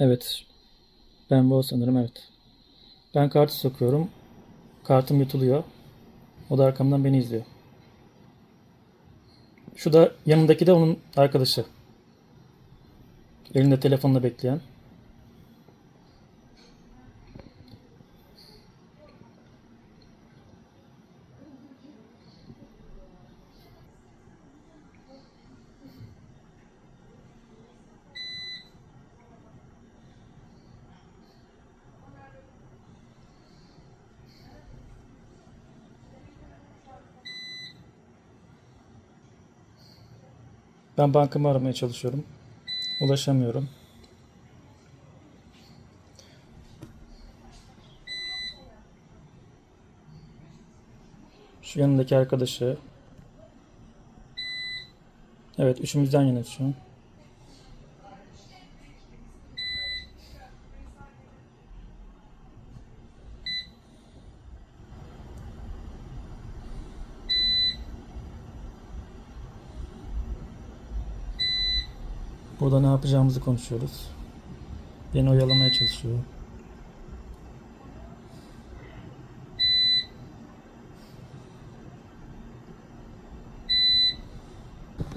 Evet. Ben bu sanırım evet. Ben kartı sokuyorum. Kartım yutuluyor. O da arkamdan beni izliyor. Şu da yanındaki de onun arkadaşı. Elinde telefonla bekleyen. Ben bankamı aramaya çalışıyorum. Ulaşamıyorum. Şu yanındaki arkadaşı. Evet, üçümüzden yana şu an. Burada ne yapacağımızı konuşuyoruz. Beni oyalamaya çalışıyor.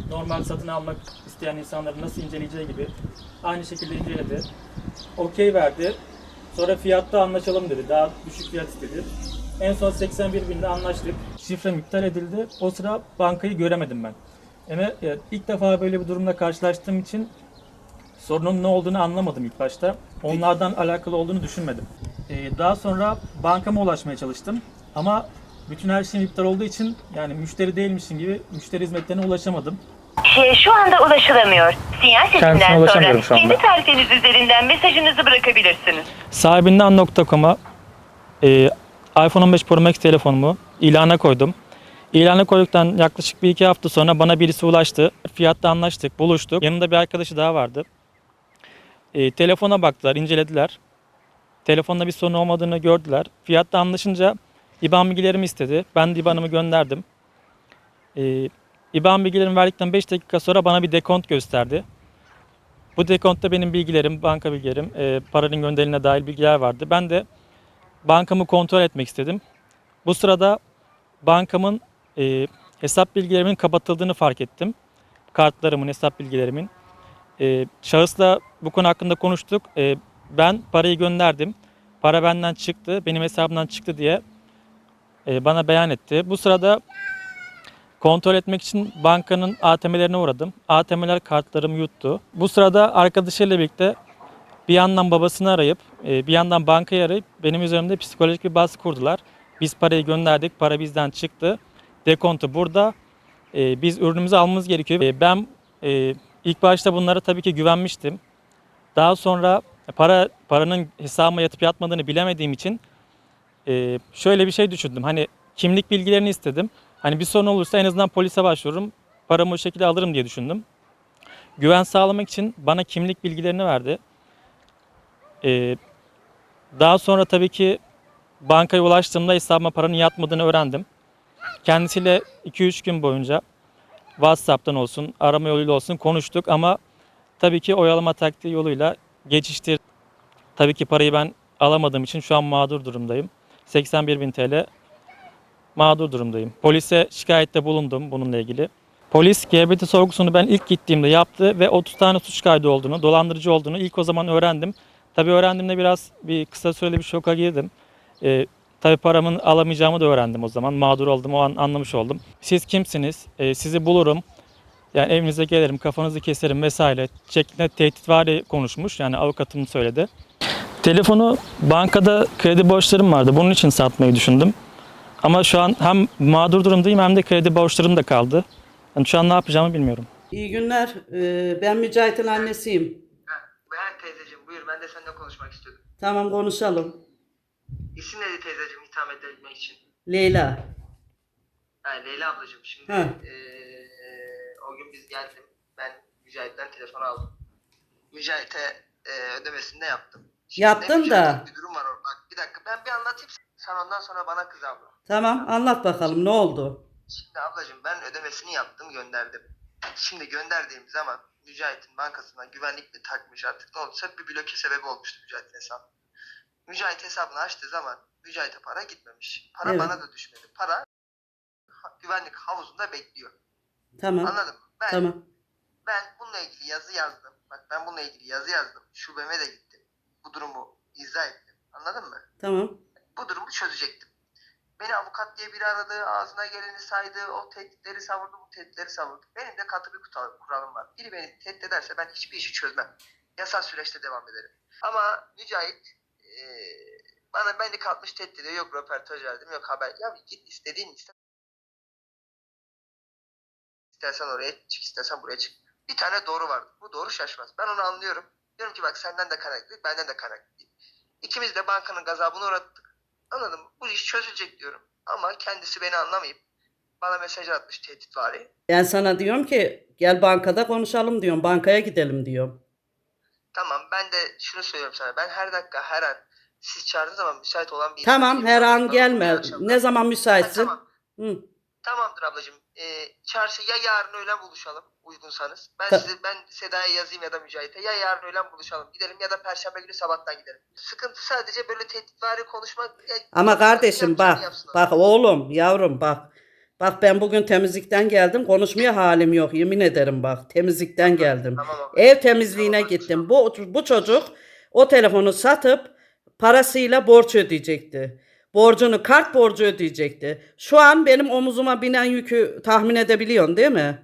Normal satın almak isteyen insanların nasıl inceleyeceği gibi aynı şekilde inceledi. Okey verdi. Sonra fiyatta anlaşalım dedi. Daha düşük fiyat istedi. En son 81 binde anlaştık. Şifrem iptal edildi. O sıra bankayı göremedim ben. Ama ilk defa böyle bir durumla karşılaştığım için sorunun ne olduğunu anlamadım ilk başta. Onlardan alakalı olduğunu düşünmedim. Ee, daha sonra bankama ulaşmaya çalıştım. Ama bütün her şeyim iptal olduğu için yani müşteri değilmişim gibi müşteri hizmetlerine ulaşamadım. Kişiye şu anda ulaşılamıyor. Sinyal Kendisine sesinden sonra ulaşamıyorum şu anda. kendi tarifiniz üzerinden mesajınızı bırakabilirsiniz. Sahibinden.com'a e, iPhone 15 Pro Max telefonumu ilana koydum. İlana koyduktan yaklaşık bir iki hafta sonra bana birisi ulaştı. Fiyatta anlaştık, buluştuk. Yanında bir arkadaşı daha vardı. E, telefona baktılar, incelediler. Telefonda bir sorun olmadığını gördüler. Fiyatta anlaşınca IBAN bilgilerimi istedi. Ben de IBAN'ımı gönderdim. E, IBAN bilgilerimi verdikten 5 dakika sonra bana bir dekont gösterdi. Bu dekontta benim bilgilerim, banka bilgilerim, e, paranın gönderilene dair bilgiler vardı. Ben de bankamı kontrol etmek istedim. Bu sırada bankamın e, hesap bilgilerimin kapatıldığını fark ettim. Kartlarımın, hesap bilgilerimin. E, şahısla bu konu hakkında konuştuk. E, ben parayı gönderdim. Para benden çıktı, benim hesabımdan çıktı diye e, bana beyan etti. Bu sırada kontrol etmek için bankanın ATM'lerine uğradım. ATM'ler kartlarımı yuttu. Bu sırada arkadaşıyla birlikte bir yandan babasını arayıp e, bir yandan bankayı arayıp benim üzerimde psikolojik bir baskı kurdular. Biz parayı gönderdik, para bizden çıktı. Dekontu burada. E, Biz ürünümüzü almamız gerekiyor. E, Ben e, ilk başta bunlara tabii ki güvenmiştim. Daha sonra para paranın hesabıma yatıp yatmadığını bilemediğim için e, şöyle bir şey düşündüm. Hani kimlik bilgilerini istedim. Hani bir sorun olursa en azından polise başvururum. Paramı o şekilde alırım diye düşündüm. Güven sağlamak için bana kimlik bilgilerini verdi. Ee, daha sonra tabii ki bankaya ulaştığımda hesabıma paranın yatmadığını öğrendim. Kendisiyle 2-3 gün boyunca WhatsApp'tan olsun, arama yoluyla olsun konuştuk ama tabii ki oyalama taktiği yoluyla geçiştir. Tabii ki parayı ben alamadığım için şu an mağdur durumdayım. 81 bin TL mağdur durumdayım. Polise şikayette bulundum bununla ilgili. Polis GBT sorgusunu ben ilk gittiğimde yaptı ve 30 tane suç kaydı olduğunu, dolandırıcı olduğunu ilk o zaman öğrendim. Tabii öğrendiğimde biraz bir kısa süreli bir şoka girdim. Ee, tabii paramın alamayacağımı da öğrendim o zaman. Mağdur oldum, o an anlamış oldum. Siz kimsiniz? Ee, sizi bulurum. Yani evinize gelirim, kafanızı keserim vesaire şeklinde tehditvari konuşmuş. Yani avukatım söyledi. Telefonu bankada kredi borçlarım vardı. Bunun için satmayı düşündüm. Ama şu an hem mağdur durumdayım hem de kredi borçlarım da kaldı. Yani şu an ne yapacağımı bilmiyorum. İyi günler. Ee, Ben Mücahit'in annesiyim. Ben teyzeciğim buyur ben de seninle konuşmak istiyordum. Tamam konuşalım. İsim neydi teyzeciğim hitap etmek için? Leyla. Ha, Leyla ablacığım şimdi Heh. eee, o gün biz geldim. Ben Mücahit'ten telefon aldım. Mücahit'e eee, ödemesini de yaptım. Yaptın da. Bir durum var orada. Bak bir dakika ben bir anlatayım. Sen ondan sonra bana kız abla. Tamam anlat bakalım ne oldu? Şimdi ablacığım ben ödemesini yaptım gönderdim. Şimdi gönderdiğim zaman Mücahit'in bankasına güvenlik mi takmış artık ne olduysa bir bloke sebebi olmuştu Mücahit'in hesabı. Mücahit hesabını açtığı zaman Mücahit'e para gitmemiş. Para Evet. bana da düşmedi. Para güvenlik havuzunda bekliyor. Tamam. Anladın mı? Ben, Tamam. ben bununla ilgili yazı yazdım. Bak ben bununla ilgili yazı yazdım. Şubeme de gittim. Bu durumu izah ettim. Anladın mı? Tamam. bu durumu çözecektim. Beni avukat diye biri aradı, ağzına geleni saydı, o tehditleri savurdu, bu tehditleri savurdu. Benim de katı bir kuralım var. Biri beni tehdit ederse ben hiçbir işi çözmem. Yasal süreçte devam ederim. Ama Mücahit eee bana beni kalkmış tehdit ediyor. Yok röportaj verdim, yok haber. Ya git istediğin iste. İstersen oraya çık, istersen buraya çık. Bir tane doğru vardı. Bu doğru şaşmaz. Ben onu anlıyorum. Diyorum ki bak senden de kaynaklı, benden de kaynaklı. İkimiz de bankanın gazabına uğrattık. Anladım. Bu iş çözülecek diyorum. Ama kendisi beni anlamayıp bana mesaj atmış tehditvari. Ben sana diyorum ki gel bankada konuşalım diyorum. Bankaya gidelim diyorum. Tamam ben de şunu söylüyorum sana. Ben her dakika her an siz çağırdığınız zaman müsait olan bir Tamam her an Tamam, gelme. Ne zaman Ha, müsaitsin? tamam. Hı. Tamamdır ablacığım. Ee, çarşı ya yarın öğlen buluşalım uygunsanız. Ben Ta- size ben Seda'ya yazayım ya da Mücahit'e ya yarın öğlen buluşalım gidelim ya da perşembe günü sabahtan gidelim. Sıkıntı sadece böyle tehditvari konuşmak. Ya, Ama kardeşim bak, bak oğlum, yavrum bak. Bak ben bugün temizlikten geldim. Konuşmaya halim yok. Yemin ederim bak. Temizlikten geldim. Tamam abla. Ev temizliğine Tamam, gittim. Bu bu çocuk o telefonu satıp parasıyla borç ödeyecekti. Borcunu kart borcu ödeyecekti. Şu an benim omuzuma binen yükü tahmin edebiliyorsun değil mi?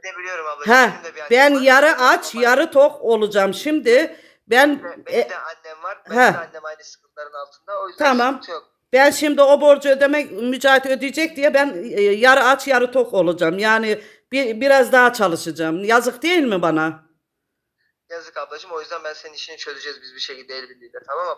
Edebiliyorum ablacığım. Ha, ben var. yarı aç, yarı tok olacağım şimdi. Ben Benim e, de annem var. Benim Ha. de annem aynı sıkıntıların altında. O yüzden Tamam. sıkıntı yok. Ben şimdi o borcu ödemek mücahit ödeyecek diye ben e, yarı aç yarı tok olacağım. Yani bir, biraz daha çalışacağım. Yazık değil mi bana? Yazık ablacığım. O yüzden ben senin işini çözeceğiz biz bir şekilde el birliğiyle. Tamam mı?